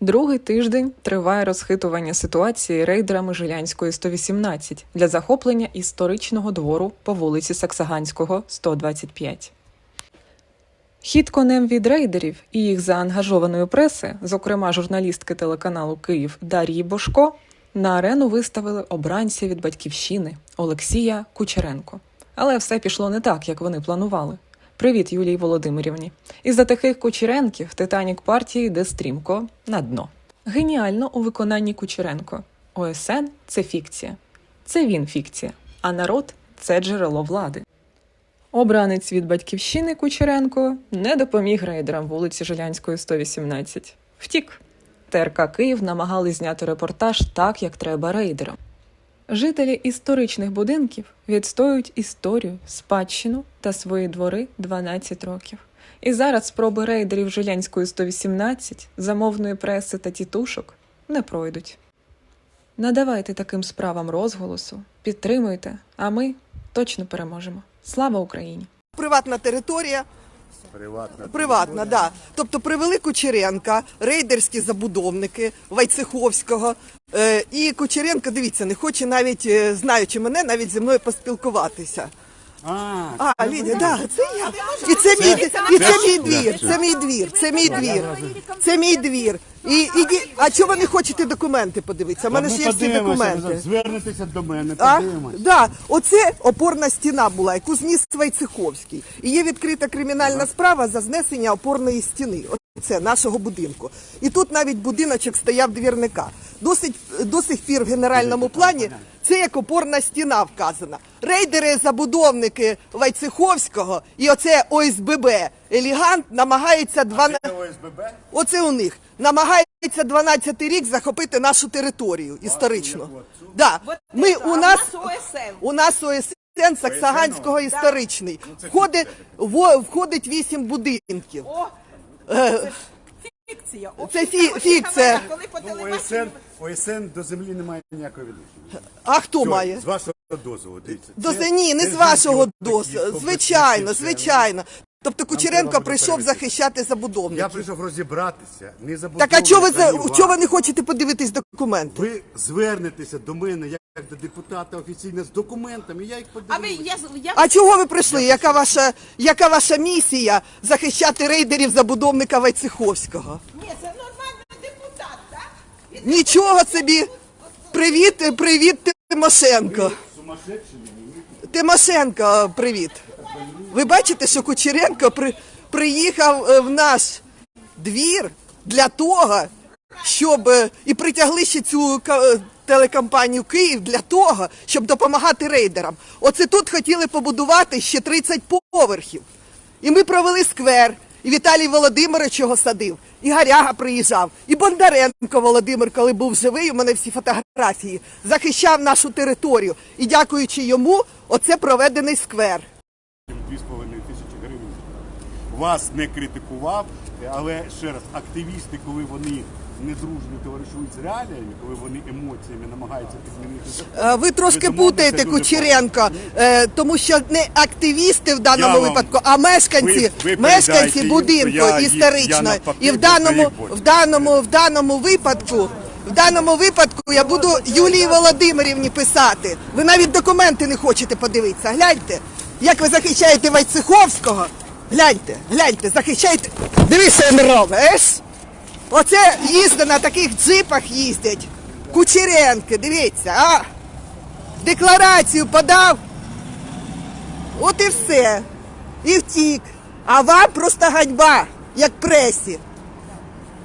Другий тиждень триває розхитування ситуації рейдерами Жилянської 118 для захоплення історичного двору по вулиці Саксаганського, 125. Хід конем від рейдерів і їх заангажованої преси, зокрема журналістки телеканалу Київ Дар'ї Бошко, на арену виставили обранця від батьківщини Олексія Кучеренко. Але все пішло не так, як вони планували. Привіт, Юлії Володимирівні. Із-за таких Кучеренків Титанік партії йде стрімко на дно. Геніально у виконанні Кучеренко. ОСН це фікція. Це він фікція, а народ це джерело влади. Обранець від батьківщини Кучеренко не допоміг рейдерам вулиці Жилянської 118. Втік. ТРК Київ намагались зняти репортаж так, як треба рейдерам. Жителі історичних будинків відстоюють історію, спадщину та свої двори 12 років. І зараз спроби рейдерів Жилянської 118, замовної преси та тітушок не пройдуть. Надавайте таким справам розголосу, підтримуйте, а ми точно переможемо. Слава Україні! Приватна територія, Приватна. приватна, да. Тобто привели Кучеренка, рейдерські забудовники Вайцеховського. Е, і Кучеренко, дивіться, не хоче навіть, е, знаючи мене, навіть зі мною поспілкуватися. А, А, Лідія, да, це я. І це мій, і це мій двір, це мій двір, це мій двір, це мій двір. І, і, ді- а чого ви не хочете документи подивитися? У мене ж є всі документи. Звернетеся до мене, А? подивимось. Да, оце опорна стіна була, яку зніс Вайцеховський. І є відкрита кримінальна справа за знесення опорної стіни. Оце нашого будинку. І тут навіть будиночок стояв двірника. Досить до сих пір в генеральному плані це як опорна стіна вказана. Рейдери, забудовники Вайцеховського і оце ОСББ Елігант намагаються два ОСББ? Оце у них намагається 12 рік захопити нашу територію історичну. Да. Ми у нас у нас ОСН Саксаганського історичний. Входить во- входить вісім будинків. Фікція. Це фі, фікція. Коли по Ну, телебаченню ОСН, ОСН до землі не має ніякого відношення. А хто Все, має? З вашого дозволу, дивіться. До Це- ні, не це з вашого жінки, досвіду. Звичайно, компетентні звичайно. Тобто Кучеренко прийшов захищати Я забудовників. прийшов розібратися, не забудовувати. Так а чого ви за чого ви не хочете подивитись документи? Ви звернетеся до мене як до депутата офіційно з документами, я їх А ви я я А чого ви прийшли? Яка ваша яка ваша місія захищати рейдерів забудовника Вайцеховського? ні, це нормальний депутат, так? Він Нічого собі. Привіт, привіт, Тимошенко. Тимошенко, привіт. Ви бачите, що Кучеренко при, приїхав е, в наш двір для того, щоб е, і притягли ще цю е, телекомпанію Київ для того, щоб допомагати рейдерам. Оце тут хотіли побудувати ще 30 поверхів. І ми провели сквер. І Віталій Володимирович його садив, і Гаряга приїжджав, і Бондаренко Володимир, коли був живий, у мене всі фотографії, захищав нашу територію. І дякуючи йому, оце проведений сквер. 2,5 тисячі гривень. Вас не критикував, але ще раз, активісти, коли вони недружньо товаришують з реаліями, коли вони емоціями намагаються підмінити Е, Ви трошки путаєте Кучеренко, е, тому що не активісти в даному вам- випадку, а мешканці, Ви- ви мешканці будинку навпаки І в даному, в даному, в даному випадку. В даному випадку я буду Юлії Володимирівні писати. Ви навіть документи не хочете подивитися. Гляньте, як ви захищаєте Вайцеховського. Гляньте, гляньте, захищайте. Дивіться, Емиров, ес? Оце їздить на таких джипах їздять. Кучеренки, дивіться, а? Декларацію подав. От і все. І втік. А вам просто ганьба, як пресі.